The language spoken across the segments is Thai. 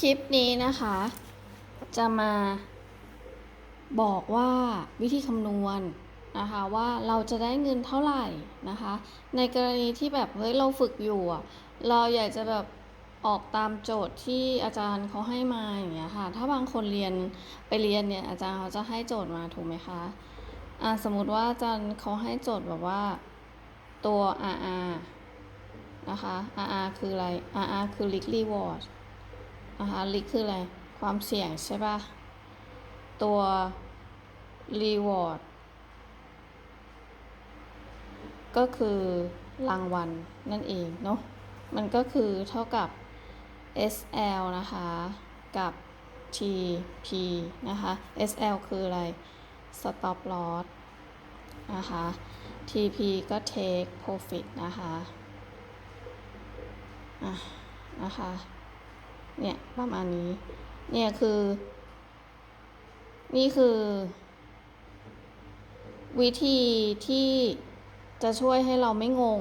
คลิปนี้นะคะ จะมาบอกว่าวิธีคำนวณนะคะว่าเราจะได้เงินเท่าไหร่นะคะ ในกรณีที่แบบเฮ้ยเราฝึกอยู่เราอยากจะแบบออกตามโจทย์ที่อาจารย์เขาให้มาอย่างเงี้ยค่ะ ถ้าบางคนเรียนไปเรียนเนี่ยอาจารย์เขาจะให้โจทย์มาถูกไหมคะอ่าสมมติว่าอาจารย์เขาให้โจทย์แบบว่าตัว RR นะคะ RR คืออะไร RR คือ risk reward นะคะ risk คืออะไร ความเสี่ยงใช่ปะตัว reward ก็คือรางวัลนั่นเองเนาะ มันก็คือเท่ากับ SL นะคะ กับ TP นะคะ SL คืออะไร stop loss นะคะ TP ก็ take profit นะคะ อะ นะคะ เนี่ยประมาณนี้ เนี่ยคือ นี่คือ วิธีที่จะช่วยให้เราไม่งง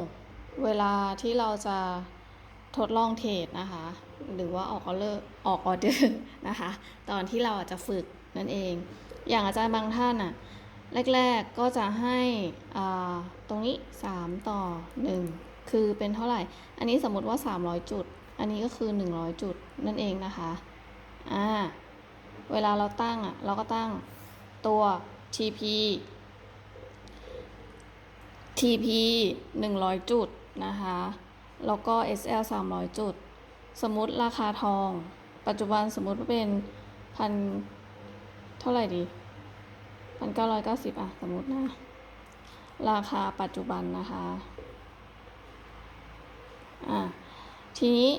เวลาที่เราจะทดลองเทรดนะคะ หรือว่าออกออเดอร์ออกออเดอร์นะคะ ตอนที่เราอาจจะฝึกนั่นเอง อย่างอาจารย์บางท่านอะ แรก ๆก็จะให้ตรงนี้ 3 ต่อ 1 คือเป็นเท่าไหร่ อันนี้สมมติว่า 300 จุด อันนี้ก็คือ 100 จุดนั่นเองนะคะ อ่า เวลาเราตั้งอะ เราก็ตั้งตัว TP TP 100 จุดนะคะ แล้วก็ SL 300 จุด สมมติราคาทอง ปัจจุบันสมมติว่าเป็นพันเท่าไหร่ดีพันเก้าร้อยเก้าสิบอะ สมมตินะ ราคาปัจจุบันนะคะ อะทีนี้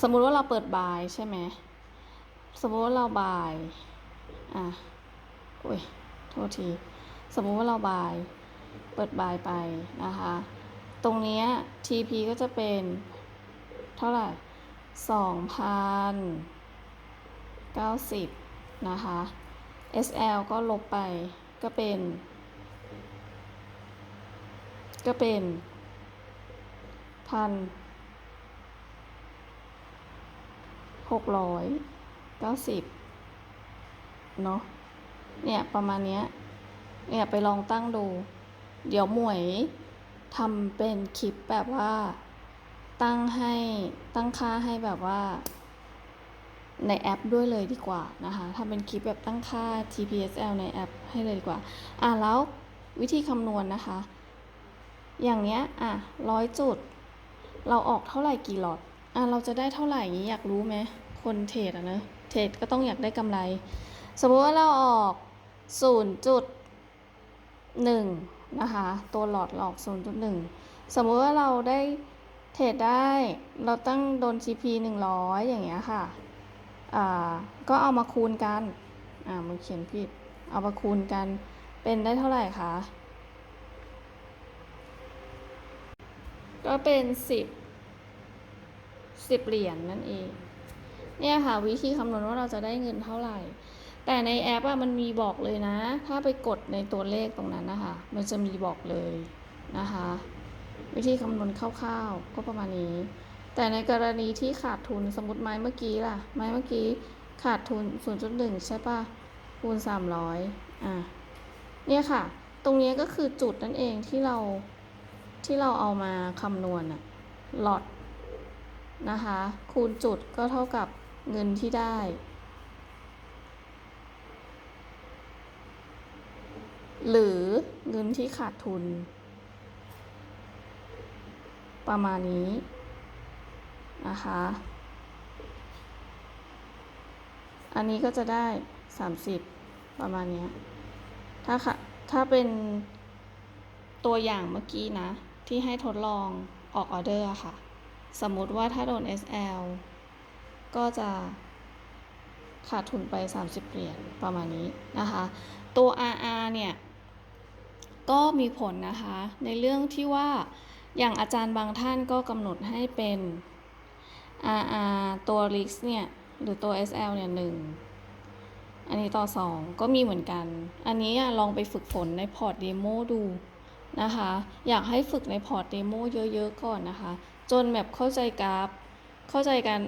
สมมุติว่าเราเปิดบายใช่ไหม สมมุติว่าเราบาย อะอุ้ย โทษที สมมุติว่าเราบาย เปิดบายไปนะคะ ตรงเนี้ย TP ก็จะเป็น เท่าไหร่สองพันเก้าสิบนะคะ SL ก็ลบไปก็เป็น ก็เป็นพันหกร้อยเก้าสิบเนาะเนี่ยประมาณเนี้ยเนี่ยไปลองตั้งดู เดี๋ยวหมวยทำเป็นคลิปแบบว่า ตั้งให้ตั้งค่าให้แบบว่า ในแอปด้วยเลยดีกว่านะคะทำเป็นคลิปแบบตั้งค่า TPSL ในแอปให้เลยดีกว่า อะแล้ววิธีคำนวณนะคะ อย่างเนี้ยอะร้อยจุด เราออกเท่าไหร่กี่หลอดอะเราจะได้เท่าไหร่อย่างนี้อยากรู้ไหมคนเทรดอะเนอะเทรดก็ต้องอยากได้กำไร สมมติว่าเราออกศูนย์จุดหนึ่งนะคะ ตัวหลอดหลอกศูนย์จุดหนึ่งสมมติว่าเราได้เทรดได้เราตั้งโดน GP หนึ่งร้อยอย่างเงี้ยค่ะอ่าก็เอามาคูณกันอ่ามันเขียนผิด เอามาคูณกันเป็นได้เท่าไหร่คะ ก็เป็นสิบสิบเหรียญนนั่นเอง เนี่ยค่ะวิธีคำนวณว่าเราจะได้เงินเท่าไหร่ แต่ในแอปอะมันมีบอกเลยนะ ถ้าไปกดในตัวเลขตรงนั้นนะคะ มันจะมีบอกเลยนะคะ วิธีคำนวณคร่าวๆ ก็ประมาณนี้ แต่ในกรณีที่ขาดทุนสมมติไม้เมื่อกี้ล่ะ ไม้เมื่อกี้ขาดทุน 0.1 ใช่ปะคูณ 300 อะ เนี่ยค่ะ ตรงนี้ก็คือจุดนั่นเองที่เรา ที่เราเอามาคำนวณอะหลอดนะคะ คูณจุดก็เท่ากับเงินที่ได้ หรือเงินที่ขาดทุน ประมาณนี้นะคะ อันนี้ก็จะได้ 30 ประมาณนี้ ถ้าค่ะ ถ้าเป็นตัวอย่างเมื่อกี้นะ ที่ให้ทดลองออกออเดอร์ค่ะ สมมุติว่าถ้าโดน SL ก็จะขาดทุนไป 30 เหรียญประมาณนี้นะคะ ตัว RR เนี่ย ก็มีผลนะคะ ในเรื่องที่ว่าอย่างอาจารย์บางท่านก็กำหนดให้เป็น RR ตัว RIX เนี่ย หรือตัว SL เนี่ยหนึ่งอันนี้ต่อ 2 ก็มีเหมือนกัน อันนี้ลองไปฝึกฝนในพอร์ตเดโมดู นะคะ อยากให้ฝึกในพอร์ตเดโมเยอะๆก่อนนะคะ จนแบบเข้าใจกราฟ เข้าใจการ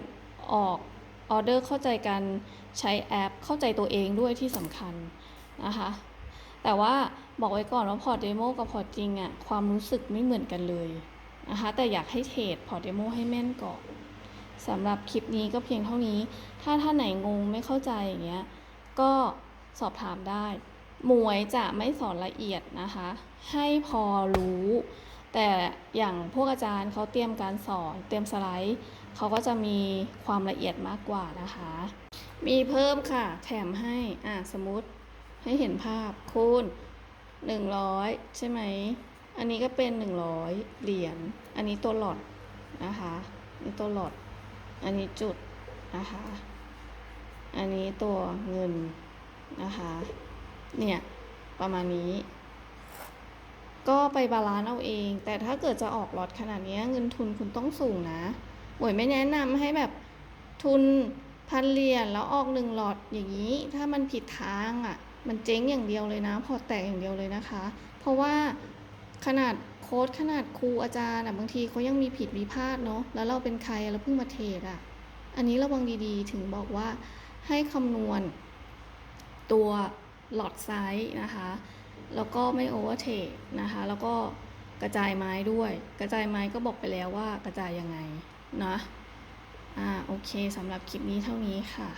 ออกออเดอร์เข้าใจการใช้แอป เข้าใจตัวเองด้วยที่สำคัญนะคะ แต่ว่าบอกไว้ก่อนว่าพอร์ตเดโมกับพอร์ตจริงอะความรู้สึกไม่เหมือนกันเลยนะคะ แต่อยากให้เทรดพอร์ตเดโมให้แม่นก่อนสำหรับคลิปนี้ก็เพียงเท่านี้ ถ้าท่านไหนงงไม่เข้าใจอย่างเงี้ย ก็สอบถามได้ มวยจะไม่สอนละเอียดนะคะ ให้พอรู้ แต่อย่างพวกอาจารย์เขาเตรียมการสอนเตรียมสไลด์เขาก็จะมีความละเอียดมากกว่านะคะ มีเพิ่มค่ะ แถมให้อะสมมติให้เห็นภาพคูณ100 ใช่ไหม อันนี้ก็เป็น 100 เหรียญ อันนี้ตัวหลอดนะคะนี่ตัวหลอด อันนี้จุดนะคะ อันนี้ตัวเงินนะคะ เนี่ยประมาณนี้ ก็ไปบาลานซ์เอาเอง แต่ถ้าเกิดจะออกลอตขนาดนี้เงินทุนคุณต้องสูงนะหมวยไม่แนะนำให้แบบทุนพันเหรียญแล้วออกหนึ่งหลอตอย่างนี้ ถ้ามันผิดทางอะ่ะ มันเจ๊งอย่างเดียวเลยนะ พอแตกอย่างเดียวเลยนะคะ เพราะว่าขนาดโค้ดขนาดครูอาจารย์อะบางทีเขายังมีผิดมีพาดเนาะแล้วเราเป็นใครเราเพิ่งมาเทรดอะ อันนี้ระวังดีๆ ถึงบอกว่าให้คำนวณตัว หลอดไซส์นะคะ แล้วก็ไม่โอเวอร์เทคนะคะ แล้วก็กระจายไม้ด้วย กระจายไม้ก็บอกไปแล้วว่ากระจายยังไงนะอ่าโอเคสำหรับคลิปนี้เท่านี้ค่ะ